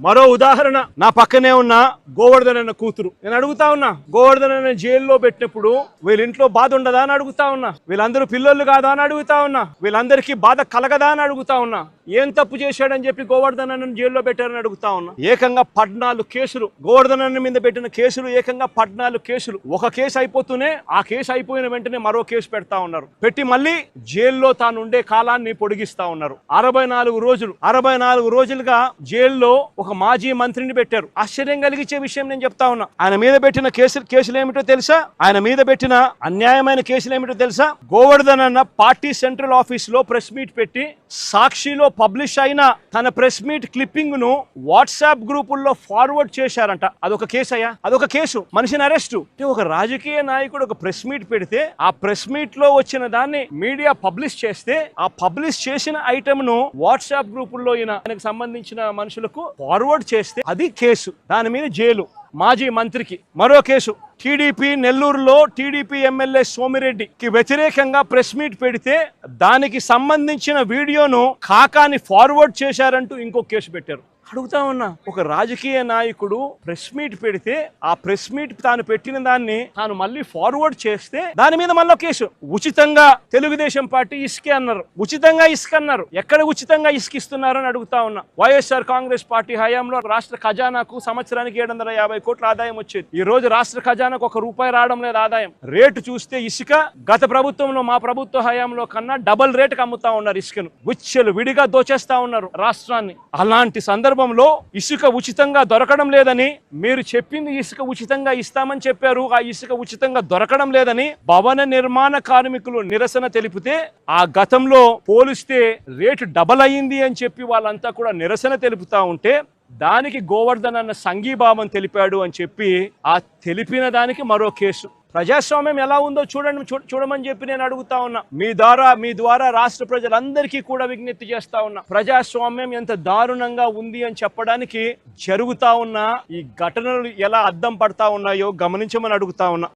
మరో ఉదాహరణ నా పక్కనే ఉన్న గోవర్ధన్ అన్న కూతురు. నేను అడుగుతా ఉన్నా గోవర్ధన్ అన్న జైల్లో పెట్టినప్పుడు వీళ్ళింట్లో బాధ ఉండదా? అని అడుగుతా ఉన్నా. వీళ్ళందరూ పిల్లలు కాదా? అని అడుగుతా ఉన్నా. వీళ్ళందరికీ బాధ కలగదా? అని అడుగుతా ఉన్నా. ఏం తప్పు చేశాడని చెప్పి గోవర్ధన్ అన్న జైల్లో పెట్టారని అడుగుతా ఉన్నా. ఏకంగా పద్నాలుగు కేసులు గోవర్ధన్ అన్న మీద పెట్టిన కేసులు ఏకంగా పద్నాలుగు కేసులు. ఒక కేసు అయిపోతూనే ఆ కేసు అయిపోయిన వెంటనే మరో కేసు పెడతా ఉన్నారు. పెట్టి మళ్ళీ జైల్లో తాను ఉండే కాలాన్ని పొడిగిస్తా ఉన్నారు. అరవై నాలుగు రోజులు అరవై నాలుగు రోజులుగా జైల్లో ఒక మాజీ మంత్రిని పెట్టారు. ఆశ్చర్యం కలిగించే విషయం నేను చెప్తా ఉన్నా. ఆయన మీద పెట్టిన కేసులు కేసులు ఏమిటో తెలుసా? ఆయన మీద పెట్టిన అన్యాయమైన కేసులు ఏమిటో తెలుసా? గోవర్ధన్ అన్న పార్టీ సెంట్రల్ ఆఫీస్లో ప్రెస్ మీట్ పెట్టి సాక్షిలో పబ్లిష్ అయిన తన ప్రెస్ మీట్ క్లిప్పింగ్ను వాట్సాప్ గ్రూపుల్లో ఫార్వర్డ్ చేశారంట. అదొక కేసు అయ్యా అదొక కేసు. మనిషిని అరెస్టు. అంటే ఒక రాజకీయ నాయకుడు ఒక ప్రెస్ మీట్ పెడితే ఆ ప్రెస్ మీట్లో వచ్చిన దాన్ని మీడియా పబ్లిష్ చేస్తే ఆ పబ్లిష్ చేసిన ఐటమ్ను వాట్సాప్ గ్రూపుల్లో ఈయన ఆయనకు సంబంధించిన మనుషులకు ఫార్వర్డ్ చేస్తే అది కేసు. దాని మీద జైలు. మాజీ మంత్రికి మరో కేసు. టీడీపీ నెల్లూరులో టీడీపీ ఎమ్మెల్యే సోమిరెడ్డికి వ్యతిరేకంగా ప్రెస్ మీట్ పెడితే దానికి సంబంధించిన వీడియోను కాకాని ఫార్వర్డ్ చేశారంటూ ఇంకో కేసు పెట్టారు. అడుగుతా ఉన్నా ఒక రాజకీయ నాయకుడు ప్రెస్ మీట్ పెడితే ఆ ప్రెస్ మీట్ తాను పెట్టిన దాన్ని తాను మళ్ళీ ఫార్వర్డ్ చేస్తే దాని మీద మళ్ళీ కేసు. ఉచితంగా తెలుగుదేశం పార్టీ ఇసుకే అన్నారు. ఉచితంగా ఇసుక అన్నారు. ఎక్కడ ఉచితంగా ఇసుక ఇస్తున్నారు అని అడుగుతా ఉన్నా. వైఎస్ఆర్ కాంగ్రెస్ పార్టీ హయాంలో రాష్ట్ర ఖజానాకు సంవత్సరానికి ఏడు వందల యాభై కోట్ల ఆదాయం వచ్చేది. ఈ రోజు రాష్ట్ర ఖజానాకు ఒక రూపాయి రావడం లేదు ఆదాయం. రేటు చూస్తే ఇసుక గత ప్రభుత్వంలో మా ప్రభుత్వ హయాంలో కన్నా డబల్ రేటుకి అమ్ముతా ఉన్నారు ఇసుకను. గుచ్చెలు విడిగా దోచేస్తా ఉన్నారు రాష్ట్రాన్ని. అలాంటి సందర్భం సందర్భంలో ఇసుక ఉచితంగా దొరకడం లేదని మీరు చెప్పింది ఇసుక ఉచితంగా ఇస్తామని చెప్పారు. ఆ ఇసుక ఉచితంగా దొరకడం లేదని భవన నిర్మాణ కార్మికులు నిరసన తెలిపితే ఆ గతంలో పోలిస్తే రేటు డబల్ అయ్యింది అని చెప్పి వాళ్ళంతా కూడా నిరసన తెలుపుతా ఉంటే దానికి గోవర్ధన్ అన్న సంఘీభావం తెలిపాడు అని చెప్పి ఆ తెలిపిన దానికి మరో కేసు. ప్రజాస్వామ్యం ఎలా ఉందో చూడండి చూడమని చెప్పి నేను అడుగుతా ఉన్నా. మీ ద్వారా మీ ద్వారా రాష్ట్ర ప్రజలందరికీ కూడా విజ్ఞప్తి చేస్తా ఉన్నా. ప్రజాస్వామ్యం ఎంత దారుణంగా ఉంది అని చెప్పడానికి జరుగుతా ఉన్న ఈ ఘటనలు ఎలా అద్దం పడతా ఉన్నాయో గమనించమని అడుగుతా ఉన్నా.